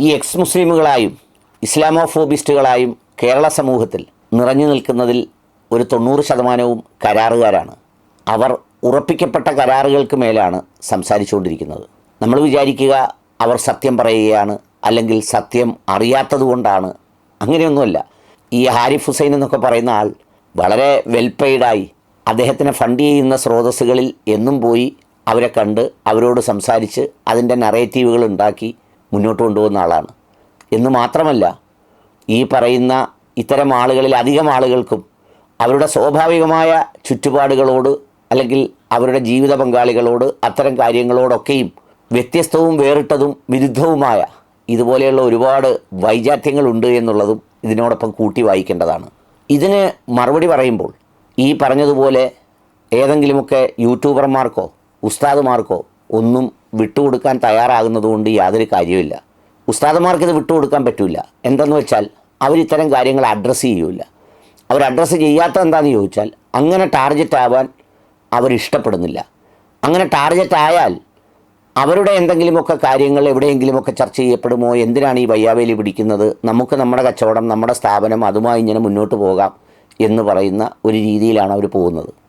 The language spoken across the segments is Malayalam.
ഈ എക്സ് മുസ്ലിമുകളായും ഇസ്ലാമോഫോബിസ്റ്റുകളായും കേരള സമൂഹത്തിൽ നിറഞ്ഞു നിൽക്കുന്നതിൽ ഒരു തൊണ്ണൂറ് ശതമാനവും കരാറുകാരാണ്. അവർ ഉറപ്പിക്കപ്പെട്ട കരാറുകൾക്ക് മേലാണ് സംസാരിച്ചുകൊണ്ടിരിക്കുന്നത്. നമ്മൾ വിചാരിക്കുക അവർ സത്യം പറയുകയാണ് അല്ലെങ്കിൽ സത്യം അറിയാത്തതുകൊണ്ടാണ്. അങ്ങനെയൊന്നുമല്ല. ഈ ഹാരിഫ് ഹുസൈൻ എന്നൊക്കെ പറയുന്ന ആൾ വളരെ വെൽപെയ്ഡായി അദ്ദേഹത്തിനെ ഫണ്ട് ചെയ്യുന്ന സ്രോതസ്സുകളിൽ എന്നും പോയി അവരെ കണ്ട് അവരോട് സംസാരിച്ച് അതിന്റെ നറേറ്റീവുകൾ ഉണ്ടാക്കി മുന്നോട്ട് കൊണ്ടുപോകുന്ന ആളാണ്. എന്ന് മാത്രമല്ല ഈ പറയുന്ന ഇത്തരം ആളുകളിൽ അധികം ആളുകൾക്കും അവരുടെ സ്വാഭാവികമായ ചുറ്റുപാടുകളോട് അല്ലെങ്കിൽ അവരുടെ ജീവിത പങ്കാളികളോട് അത്തരം കാര്യങ്ങളോടൊക്കെയും വ്യത്യസ്തവും വേറിട്ടതും വിരുദ്ധവുമായ ഇതുപോലെയുള്ള ഒരുപാട് വൈജാത്യങ്ങളുണ്ട് എന്നുള്ളതും ഇതിനോടൊപ്പം കൂട്ടി വായിക്കേണ്ടതാണ്. ഇതിന് മറുപടി പറയുമ്പോൾ ഈ പറഞ്ഞതുപോലെ ഏതെങ്കിലുമൊക്കെ യൂട്യൂബർമാർക്കോ ഉസ്താദുമാർക്കോ ഒന്നും വിട്ടുകൊടുക്കാൻ തയ്യാറാകുന്നതുകൊണ്ട് യാതൊരു കാര്യമില്ല ഉസ്താദന്മാർക്ക് ഇത് വിട്ടുകൊടുക്കാൻ പറ്റില്ല എന്തെന്ന് വെച്ചാൽ അവർ ഇത്തരം കാര്യങ്ങൾ അഡ്രസ്സ് ചെയ്യൂല. അവർ അഡ്രസ്സ് ചെയ്യാത്ത എന്താണെന്ന് ചോദിച്ചാൽ അങ്ങനെ ടാർജറ്റ് ആവാൻ അവരിഷ്ടപ്പെടുന്നില്ല അങ്ങനെ ടാർജറ്റ് ആയാൽ അവരുടെ എന്തെങ്കിലുമൊക്കെ കാര്യങ്ങൾ എവിടെയെങ്കിലുമൊക്കെ ചർച്ച ചെയ്യപ്പെടുമോ? എന്തിനാണ് ഈ വയ്യാവേലി പിടിക്കുന്നത്? നമുക്ക് നമ്മുടെ കച്ചവടം നമ്മുടെ സ്ഥാപനം അതുമായി ഇങ്ങനെ മുന്നോട്ട് പോകാം എന്ന് പറയുന്ന ഒരു രീതിയിലാണ് അവർ പോകുന്നത്.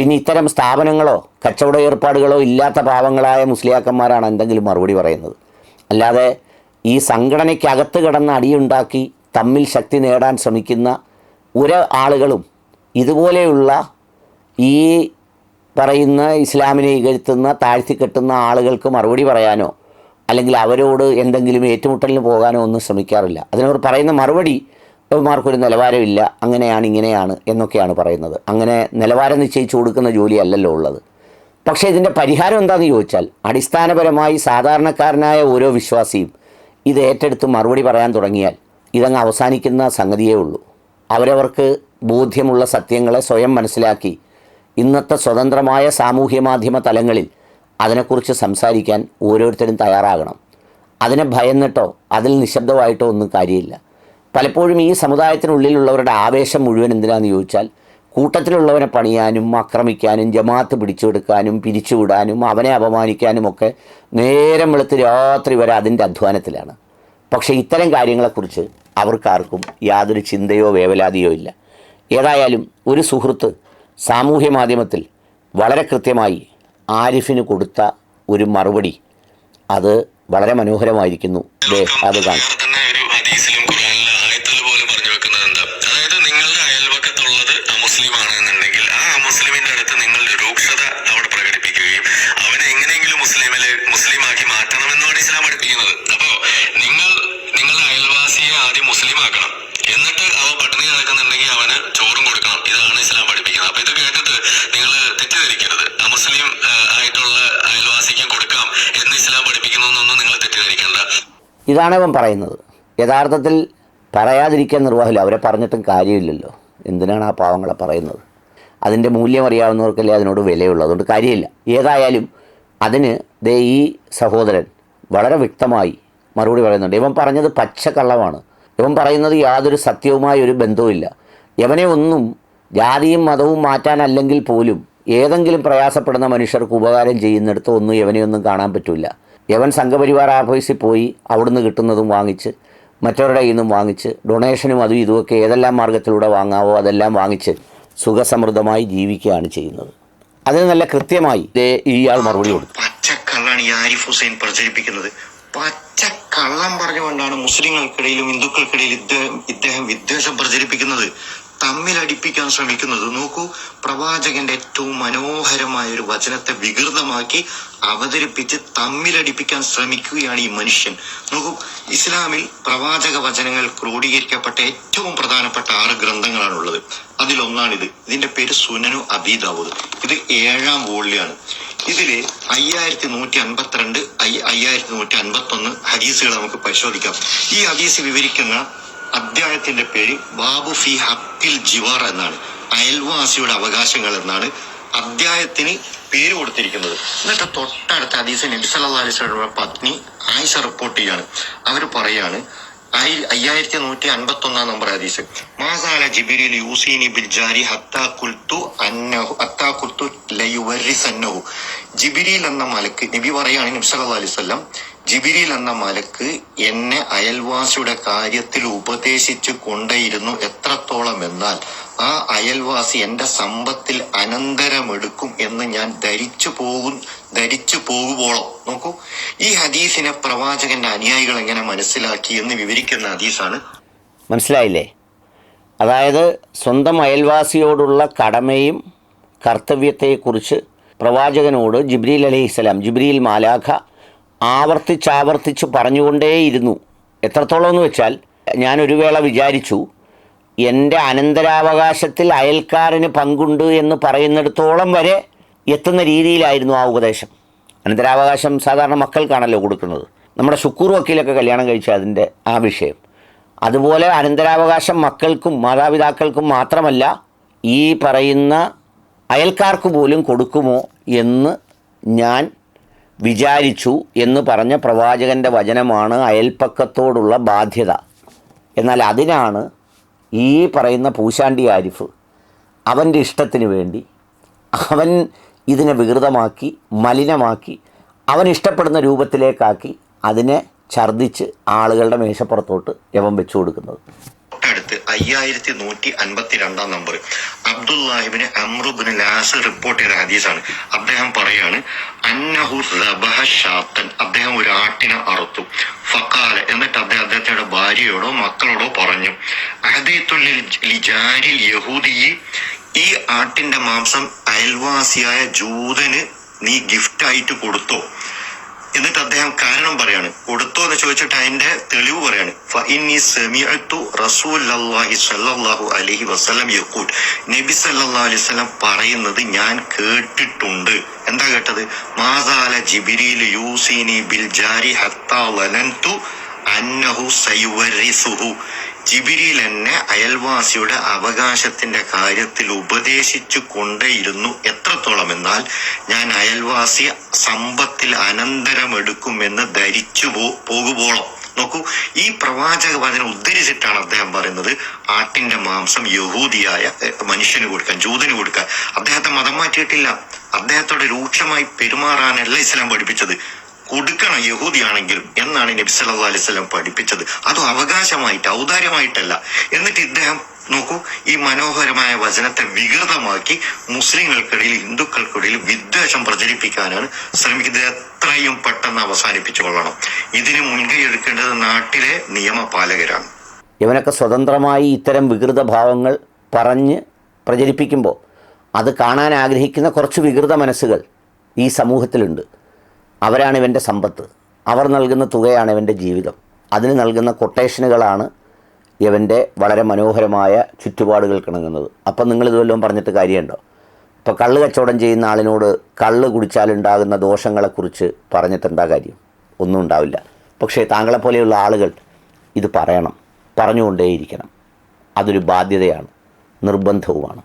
പിന്നെ ഇത്തരം സ്ഥാപനങ്ങളോ കച്ചവട ഏർപ്പാടുകളോ ഇല്ലാത്ത പാവങ്ങളായ മുസ്ലിയാക്കന്മാരാണ് എന്തെങ്കിലും മറുപടി പറയുന്നത്. അല്ലാതെ ഈ സംഘടനയ്ക്കകത്ത് കിടന്ന് അടിയുണ്ടാക്കി തമ്മിൽ ശക്തി നേടാൻ ശ്രമിക്കുന്ന ഒരു ആളുകളും ഇതുപോലെയുള്ള ഈ പറയുന്ന ഇസ്ലാമിനെ ഇകഴ്ത്തുന്ന താഴ്ത്തിക്കെട്ടുന്ന ആളുകൾക്ക് മറുപടി പറയാനോ അല്ലെങ്കിൽ അവരോട് എന്തെങ്കിലും ഏറ്റുമുട്ടലിന് പോകാനോ ഒന്നും ശ്രമിക്കാറില്ല. അതിനവർ പറയുന്ന മറുപടി ഇവന്മാർക്കൊരു നിലവാരമില്ല അങ്ങനെയാണ് ഇങ്ങനെയാണ് എന്നൊക്കെയാണ് പറയുന്നത്. അങ്ങനെ നിലവാരം നിശ്ചയിച്ചു കൊടുക്കുന്ന ജോലിയല്ലല്ലോ ഉള്ളത്. പക്ഷേ ഇതിന്റെ പരിഹാരം എന്താണെന്ന് ചോദിച്ചാൽ അടിസ്ഥാനപരമായി സാധാരണക്കാരനായ ഓരോ വിശ്വാസിയും ഇത് ഏറ്റെടുത്ത് മറുപടി പറയാൻ തുടങ്ങിയാൽ ഇതങ്ങ് അവസാനിക്കുന്ന സംഗതിയേ ഉള്ളൂ. അവരവർക്ക് ബോധ്യമുള്ള സത്യങ്ങളെ സ്വയം മനസ്സിലാക്കി ഇന്നത്തെ സ്വതന്ത്രമായ സാമൂഹ്യ മാധ്യമ തലങ്ങളിൽ അതിനെക്കുറിച്ച് സംസാരിക്കാൻ ഓരോരുത്തരും തയ്യാറാകണം. അതിനെ ഭയന്നിട്ടോ അതിൽ നിശബ്ദമായിട്ടോ ഒന്നും കാര്യമില്ല. പലപ്പോഴും ഈ സമുദായത്തിനുള്ളിലുള്ളവരുടെ ആവേശം മുഴുവൻ എന്തിനാന്ന് ചോദിച്ചാൽ കൂട്ടത്തിലുള്ളവനെ പണിയാനും ആക്രമിക്കാനും ജമാഅത്ത് പിടിച്ചെടുക്കാനും പിരിച്ചുവിടാനും അവനെ അപമാനിക്കാനും ഒക്കെ നേരം വെളുത്ത് രാത്രി വരെ അതിന്റെ അധ്വാനത്തിലാണ്. പക്ഷേ ഇത്തരം കാര്യങ്ങളെക്കുറിച്ച് അവർക്കാർക്കും യാതൊരു ചിന്തയോ വേവലാതിയോ ഇല്ല. ഏതായാലും ഒരു സുഹൃത്ത് സാമൂഹ്യ മാധ്യമത്തിൽ വളരെ കൃത്യമായി ആരിഫിന് കൊടുത്ത ഒരു മറുപടി. അത് വളരെ മനോഹരമായിരിക്കുന്നു. അത് കാണും. ഇതാണ് അവൻ പറയുന്നത്. യഥാർത്ഥത്തിൽ പറയാതിരിക്കാൻ നിർവാഹമില്ല. അവരെ പറഞ്ഞിട്ടും കാര്യമില്ലല്ലോ. എന്തിനാണ് ആ പാവങ്ങളെ പറയുന്നത്? അതിന്റെ മൂല്യം അറിയാവുന്നവർക്കല്ലേ അതിനോട് വിലയുള്ളൂ. അതുകൊണ്ട് കാര്യമില്ല. ഏതായാലും അതിന് ദേ ഈ സഹോദരൻ വളരെ വ്യക്തമായി മറുപടി പറയുന്നുണ്ട്. ഇവൻ പറഞ്ഞത് പച്ചക്കള്ളമാണ്. ഇവൻ പറയുന്നത് യാതൊരു സത്യവുമായി ഒരു ബന്ധവുമില്ല. ഇവനെ ഒന്നും ജാതിയും മതവും മാറ്റാനല്ലെങ്കിൽ പോലും ഏതെങ്കിലും പ്രയാസപ്പെടുന്ന മനുഷ്യർക്ക് ഉപകാരം ചെയ്യുന്നിടത്ത് ഒന്നും ഇവനെ ഒന്നും കാണാൻ പറ്റില്ല യവൻ സംഘപരിവാർ ആഫീസിൽ പോയി അവിടുന്ന് കിട്ടുന്നതും വാങ്ങിച്ച് മറ്റവരുടെ കയ്യിൽ നിന്നും വാങ്ങിച്ച് ഡൊണേഷനും അതും ഇതുമൊക്കെ ഏതെല്ലാം മാർഗത്തിലൂടെ വാങ്ങാവോ അതെല്ലാം വാങ്ങിച്ച് സുഖസമൃദ്ധമായി ജീവിക്കുകയാണ് ചെയ്യുന്നത്. അതിന് നല്ല കൃത്യമായി ഇയാൾ മറുപടി കൊടുത്തു. പച്ചക്കള്ളാണ് ഈ ആരിഫ് ഹുസൈൻ പ്രചരിപ്പിക്കുന്നത്. പച്ചക്കള്ളം പറഞ്ഞുകൊണ്ടാണ് മുസ്ലിങ്ങൾക്കിടയിലും ഹിന്ദുക്കൾക്കിടയിലും ഇദ്ദേഹം ഇദ്ദേഹം വിദ്വേഷം പ്രചരിപ്പിക്കുന്നത്. തമ്മിലടിപ്പിക്കാൻ ശ്രമിക്കുന്നത്. നോക്കൂ പ്രവാചകന്റെ ഏറ്റവും മനോഹരമായ ഒരു വചനത്തെ വികൃതമാക്കി അവതരിപ്പിച്ച് തമ്മിലടിപ്പിക്കാൻ ശ്രമിക്കുകയാണ് ഈ മനുഷ്യൻ. നോക്കൂ ഇസ്ലാമിൽ പ്രവാചക വചനങ്ങൾ ക്രോഡീകരിക്കപ്പെട്ട ഏറ്റവും പ്രധാനപ്പെട്ട ആറ് ഗ്രന്ഥങ്ങളാണുള്ളത്. അതിലൊന്നാണിത്. ഇതിന്റെ പേര് സുനനു അബീദാവൂദ്. ഇത് ഏഴാം വോളിയാണ്. ഇതിൽ അയ്യായിരത്തി നൂറ്റി അൻപത്തിരണ്ട് അയ്യായിരത്തി നൂറ്റി അൻപത്തി ഒന്ന് ഹദീസുകൾ നമുക്ക് പരിശോധിക്കാം. ഈ ഹദീസ് വിവരിക്കുന്ന അധ്യായത്തിന്റെ പേര് ബാബു ഫി ഹക്കിൽ ജിവാർ എന്നാണ്. അയൽവാസിയുടെ അവകാശങ്ങൾ എന്നാണ് അധ്യായത്തിന് പേര് കൊടുത്തിരിക്കുന്നത്. എന്നിട്ട് തൊട്ടടുത്ത അദീസ് നബിസ് അലൈഹി സ്വലാമിയുടെ പത്നി ആയിഷ റിപ്പോർട്ട് ചെയ്യാണ്. അവർ പറയാണ് അയ്യായിരത്തി നൂറ്റി അൻപത്തി ഒന്നാം നമ്പർ ഹദീസ്. മാസാല ജിബിരിൽ യൂസീനി ബിൽ ജാരി ഹത്താ കുൽത്തു അന്നഹു ഹത്താ കുൽത്തു ലയുവരിസന്നഹു ജിബിരിൽ എന്ന മലക്ക് നബി പറയാണ് നബി സല്ലല്ലാഹു അലൈഹി വസല്ലം ജിബിരിൽ എന്ന മലക്ക് എന്നെ അയൽവാസിയുടെ കാര്യത്തിൽ ഉപദേശിച്ചു കൊണ്ടേയിരുന്നു എത്രത്തോളം എന്നാൽ ആ അയൽവാസി എന്റെ സമ്പത്തിൽ അനന്തരമെടുക്കും എന്ന് ഞാൻ ധരിച്ചു പോകും ധരിച്ചു പോകുവോളം. നോക്കൂ ഈ ഹദീസിനെ പ്രവാചകന്റെ അനുയായികൾ എങ്ങനെ മനസ്സിലാക്കി എന്ന് വിവരിക്കുന്ന ഹദീസാണ്. മനസ്സിലായില്ലേ? അതായത് സ്വന്തം അയൽവാസിയോടുള്ള കടമയും കർത്തവ്യത്തെക്കുറിച്ച് പ്രവാചകനോട് ജിബ്രീൽ അലഹിസ്സലാം ജിബ്രീൽ മാലാഖ ആവർത്തിച്ചാവർത്തിച്ച് പറഞ്ഞുകൊണ്ടേയിരുന്നു. എത്രത്തോളം എന്ന് വെച്ചാൽ ഞാനൊരു വേള വിചാരിച്ചു എന്റെ അനന്തരാവകാശത്തിൽ അയൽക്കാരന് പങ്കുണ്ട് എന്ന് പറയുന്നിടത്തോളം വരെ എത്തുന്ന രീതിയിലായിരുന്നു ആ ഉപദേശം. അനന്തരാവകാശം സാധാരണ മക്കൾക്കാണല്ലോ കൊടുക്കുന്നത്. നമ്മുടെ ശുക്കൂർ വക്കീലൊക്കെ കല്യാണം കഴിച്ച അതിന്റെ ആ വിഷയം. അതുപോലെ അനന്തരാവകാശം മക്കൾക്കും മാതാപിതാക്കൾക്കും മാത്രമല്ല ഈ പറയുന്ന അയൽക്കാർക്ക് പോലും കൊടുക്കുമോ എന്ന് ഞാൻ വിചാരിച്ചു എന്ന് പറഞ്ഞ പ്രവാചകന്റെ വചനമാണ് അയൽപ്പക്കത്തോടുള്ള ബാധ്യത. എന്നാൽ അതിനാണ് ഈ പറയുന്ന പൂശാണ്ടി ആരിഫ് അവന്റെ ഇഷ്ടത്തിന് വേണ്ടി അവൻ ഇതിനെ വികൃതമാക്കി മലിനമാക്കി അവൻ ഇഷ്ടപ്പെടുന്ന രൂപത്തിലേക്കാക്കി അതിനെ ഛർദ്ദിച്ച് ആളുകളുടെ മേശപ്പുറത്തോട്ട് യവൻ വെച്ചു കൊടുക്കുന്നത്. അയ്യായിരത്തി നൂറ്റി അൻപത്തി രണ്ടാം നമ്പർ. അബ്ദുല്ലാഹിബിന് അമ്രുബിന് ലാസ് റിപ്പോർട്ട് ചെയ്ത ഹദീസാണ്. അദ്ദേഹം പറയാണ് അന്നഹു ഷാത്തൻ. അദ്ദേഹം ഒരു ആട്ടിനെ അറുത്തു. ഫക്കാല എന്നിട്ട് അദ്ദേഹം അദ്ദേഹത്തിന്റെ ഭാര്യയോടോ മക്കളോടോ പറഞ്ഞു ലിജാരിൽ യഹൂദി ഈ ആട്ടിന്റെ മാംസം അയൽവാസിയായ ജൂതന് നീ ഗിഫ്റ്റ് ആയിട്ട് കൊടുത്തോ? എന്നിട്ട് അദ്ദേഹം കാരണം പറയാണ്. കൊടുത്തോ എന്ന് ചോദിച്ചിട്ട് അതിന്റെ തെളിവ് പറയാണ്. അലൈഹി യഖൂൽ. നബി വസല്ലം പറയുന്നത് ഞാൻ കേട്ടിട്ടുണ്ട്. എന്താ കേട്ടത്? മാസാല യൂസിനി ബിൽ ജാരി ഹത്താ അന്നഹു ജിബിരിയിൽ എന്നെ അയൽവാസിയുടെ അവകാശത്തിന്റെ കാര്യത്തിൽ ഉപദേശിച്ചു കൊണ്ടേയിരുന്നു എത്രത്തോളം എന്നാൽ ഞാൻ അയൽവാസി സമ്പത്തിൽ അനന്തരം എടുക്കുമെന്ന് ധരിച്ചു പോ- പോകുവോളം. നോക്കൂ ഈ പ്രവാചക വചനം ഉദ്ധരിച്ചിട്ടാണ് അദ്ദേഹം പറയുന്നത് ആട്ടിന്റെ മാംസം യഹൂദിയായ മനുഷ്യന് കൊടുക്കാൻ ജൂതന് കൊടുക്കാൻ. അദ്ദേഹത്തെ മതം മാറ്റിയിട്ടില്ല. അദ്ദേഹത്തോട് രൂക്ഷമായി പെരുമാറാനല്ല ഇസ്ലാം പഠിപ്പിച്ചത്. കൊടുക്കണം യഹൂദിയാണെങ്കിലും എന്നാണ് നബി സല്ലല്ലാഹു അലൈഹി വസല്ലം പഠിപ്പിച്ചത്. അത് അവകാശമായിട്ട് ഔദാര്യമായിട്ടല്ല. എന്നിട്ട് ഇദ്ദേഹം നോക്കൂ ഈ മനോഹരമായ വചനത്തെ വികൃതമാക്കി മുസ്ലിങ്ങൾക്കിടയിൽ ഹിന്ദുക്കൾക്കിടയിൽ വിദ്വേഷം പ്രചരിപ്പിക്കാനാണ് ശ്രമിക്കുന്നത്. എത്രയും പെട്ടെന്ന് അവസാനിപ്പിച്ചു കൊള്ളണം. ഇതിന് മുൻകൈ എടുക്കേണ്ടത് നാട്ടിലെ നിയമപാലകരാണ്. ഇവനൊക്കെ സ്വതന്ത്രമായി ഇത്തരം വികൃത ഭാവങ്ങൾ പറഞ്ഞ് പ്രചരിപ്പിക്കുമ്പോൾ അത് കാണാൻ ആഗ്രഹിക്കുന്ന കുറച്ച് വികൃത മനസ്സുകൾ ഈ സമൂഹത്തിലുണ്ട്. അവരാണ് ഇവന്റെ സമ്പത്ത്. അവർ നൽകുന്ന തുകയാണ് ഇവന്റെ ജീവിതം. അതിന് നൽകുന്ന കൊട്ടേഷനുകളാണ് ഇവന്റെ വളരെ മനോഹരമായ ചുറ്റുപാടുകൾ കിണങ്ങുന്നത്. അപ്പം നിങ്ങൾ ഇതുവല്ലതും പറഞ്ഞിട്ട് കാര്യമുണ്ടോ? ഇപ്പോൾ കള്ള് കച്ചവടം ചെയ്യുന്ന ആളിനോട് കള്ള് കുടിച്ചാലുണ്ടാകുന്ന ദോഷങ്ങളെക്കുറിച്ച് പറഞ്ഞിട്ടെന്താ കാര്യം? ഒന്നും ഉണ്ടാവില്ല. പക്ഷേ താങ്കളെപ്പോലെയുള്ള ആളുകൾ ഇത് പറയണം. പറഞ്ഞുകൊണ്ടേയിരിക്കണം. അതൊരു ബാധ്യതയാണ്. നിർബന്ധവുമാണ്.